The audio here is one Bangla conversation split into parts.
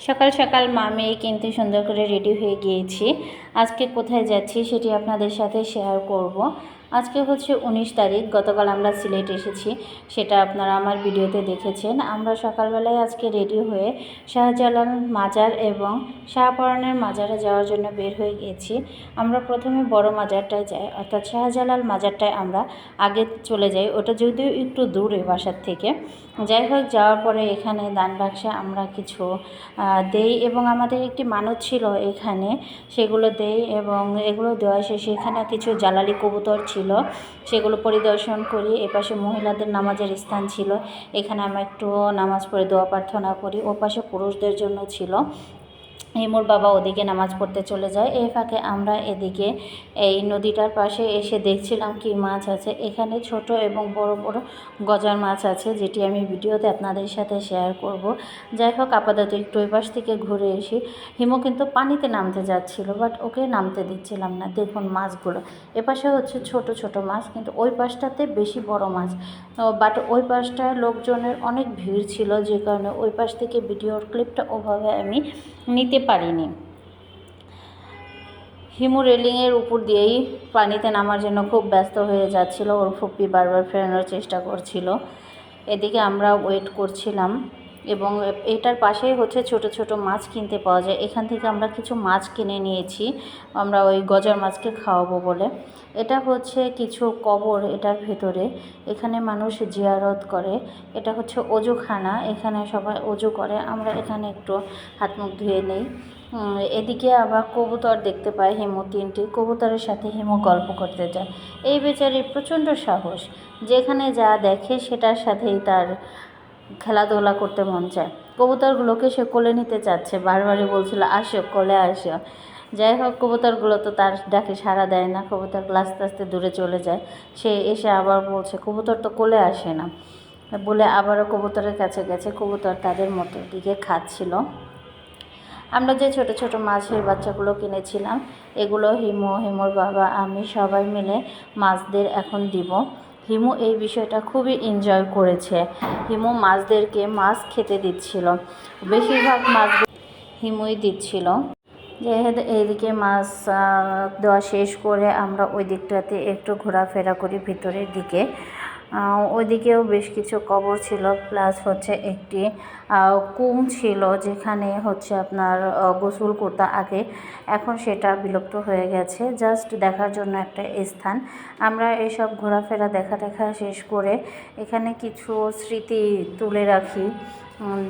সকাল সকাল মা মেয়ে কিন্তু সুন্দর করে রেডি হয়ে গিয়েছি। আজকে কোথায় যাচ্ছি সেটি আপনাদের সাথে শেয়ার করব। আজকে হচ্ছে উনিশ তারিখ, গতকাল আমরা সিলেট এসেছি, সেটা আপনারা আমার ভিডিওতে দেখেছেন। আমরা সকালবেলায় আজকে রেডি হয়ে শাহজালাল মাজার এবং শাহপরানের মাজারে যাওয়ার জন্য বের হয়ে গিয়েছি আমরা প্রথমে বড় মাজারটায় যাই, অর্থাৎ শাহজালাল মাজারটায় আমরা আগে চলে যাই। ওটা যদিও একটু দূরে বাসার থেকে। যাই হোক, যাওয়ার পরে এখানে দান বাক্সে আমরা কিছু দেই এবং আমাদের একটি মানত ছিল এখানে, সেগুলো দেই। এবং এগুলো দেওয়া শেষে এখানে কিছু জালালি কবুতর ছিল। সেগুলো পরিদর্শন করি। এপাশে মহিলাদের নামাজের স্থান ছিল। এখানে আমরা একটু নামাজ পড়ে দোয়া প্রার্থনা করি। ও পাশে পুরুষদের জন্য ছিল। হিমুর বাবা ওদিকে নামাজ পড়তে চলে যায়। এই ফাঁকে আমরা এদিকে এই নদীটার পাশে এসে দেখছিলাম কি মাছ আছে। এখানে ছোট এবং বড় বড় গজার মাছ আছে, যেটি আমি ভিডিওতে আপনাদের সাথে শেয়ার করব। যাই হোক, আপাতত একটু ওই পাশ থেকে ঘুরে এসে হিমু কিন্তু পানিতে নামতে যাচ্ছিল, বাট ওকে নামতে দিচ্ছিলাম না। দেখুন মাছগুলো। এপাশে হচ্ছে ছোট ছোট মাছ, কিন্তু ওই পাশটাতে বেশি বড় মাছ। বাট ওই পাশটায় লোকজনের অনেক ভিড় ছিল, যে কারণে ওই পাশ থেকে ভিডিওর ক্লিপটা ওভাবে আমি নিতে পারিনি। হিমু রেলিংয়ের উপর দিয়েই পানিতে নামার জন্য খুব ব্যস্ত হয়ে যাচ্ছিল। ওর ফুপ্পি বারবার ফেরানোর চেষ্টা করছিল। এদিকে আমরা ওয়েট করছিলাম। এবং এটার পাশেই হচ্ছে ছোট ছোট মাছ কিনতে পাওয়া যায়। এখান থেকে আমরা কিছু মাছ কিনে নিয়েছি। আমরা ওই গজার মাছকে খাওয়াবো বলে। এটা হচ্ছে কিছু কবর এটার ভেতরে। এখানে মানুষ জিয়ারত করে। এটা হচ্ছে অজুখানা। এখানে সবাই অজু করে। আমরা এখানে একটু হাত মুখ ধুয়ে নেই। এদিকে আবার কবুতর দেখতে পাই, হিমু তিনটি। কবুতরের সাথে হিমু গল্প করতে যায়। এই বেচারির প্রচণ্ড সাহস। যেখানে যা দেখে সেটার সাথেই তার খেলাধুলা করতে মন চায়। কবুতরগুলোকে সে কোলে নিতে চাচ্ছে, বারবারই বলছিল, আসো, কোলে আসো। যাই হোক, কবুতরগুলো তো তার ডাকে সাড়া দেয় না, কবুতরগুলো আস্তে আস্তে দূরে চলে যায়। সে এসে আবার বলছে, কবুতর তো কোলে আসে না। বলে আবারও কবুতরের কাছে গেছে, কবুতর তাদের মতো দিকে খাচ্ছিল। আমরা যে ছোট ছোট মাছের বাচ্চাগুলো কিনেছিলাম, এগুলো হিমো, হিমোর বাবা, আমি সবাই মিলে মাছদের এখন দিব। হিমু এই বিষয়টা খুবই এনজয় করেছে। হিমু মাছদেরকে মাছ খেতে দিচ্ছিল। বেশিরভাগ মাছ হিমুই দিচ্ছিল। যেহেতু এইদিকে মাছ দেওয়া শেষ করে আমরা ওই দিকটাতে একটু ঘোরাফেরা করি ভিতরের দিকে। আহ, ওইদিকেও বেশ কিছু কবর ছিল প্লাস হচ্ছে একটি কুম ছিল যেখানে হচ্ছে আপনার গোসল করতে আগে। এখন সেটা বিলুপ্ত হয়ে গেছে। জাস্ট দেখার জন্য একটা স্থান। আমরা এসব ঘোরাফেরা দেখা দেখা শেষ করে এখানে কিছু স্মৃতি তুলে রাখি।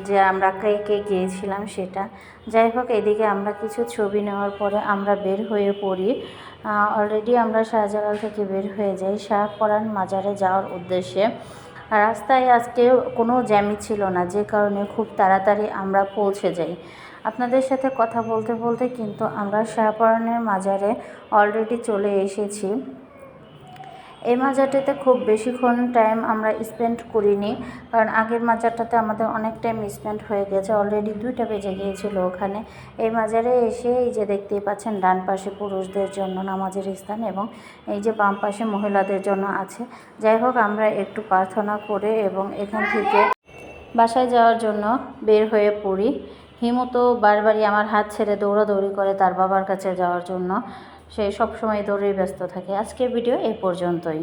যে আমরা কে কে গিয়েছিলাম সেটা। যাই হোক, এদিকে আমরা কিছু ছবি নেওয়ার পরে আমরা বের হয়ে পড়ি। অলরেডি আমরা শাহজালাল থেকে বের হয়ে যাই শাহপরান মাজারে যাওয়ার উদ্দেশ্যে। রাস্তায় আজকে কোনো জ্যামি ছিল না, যে কারণে খুব তাড়াতাড়ি আমরা পৌঁছে যাই। আপনাদের সাথে কথা বলতে বলতে কিন্তু আমরা শাহপরানের মাজারে অলরেডি চলে এসেছি। এই মাজারটাতে খুব বেশিক্ষণ টাইম আমরা স্পেন্ড করিনি, কারণ আগের মাজারটাতে আমাদের অনেক টাইম স্পেন্ড হয়ে গেছে অলরেডি দুইটা বেজে গিয়েছিল ওখানে। এই মাজারে এসে এই যে দেখতেই পাচ্ছেন, ডান পাশে পুরুষদের জন্য নামাজের স্থান এবং এই যে বাম পাশে মহিলাদের জন্য আছে। যাই হোক, আমরা একটু প্রার্থনা করে এবং এখান থেকে বাসায় যাওয়ার জন্য বের হয়ে পড়ি। হিমু তো বারবারই আমার হাত ছেড়ে দৌড়াদৌড়ি করে তার বাবার কাছে যাওয়ার জন্য। সে সবসময় দৌড়ে ব্যস্ত থাকে। আজকের ভিডিও এ পর্যন্তই।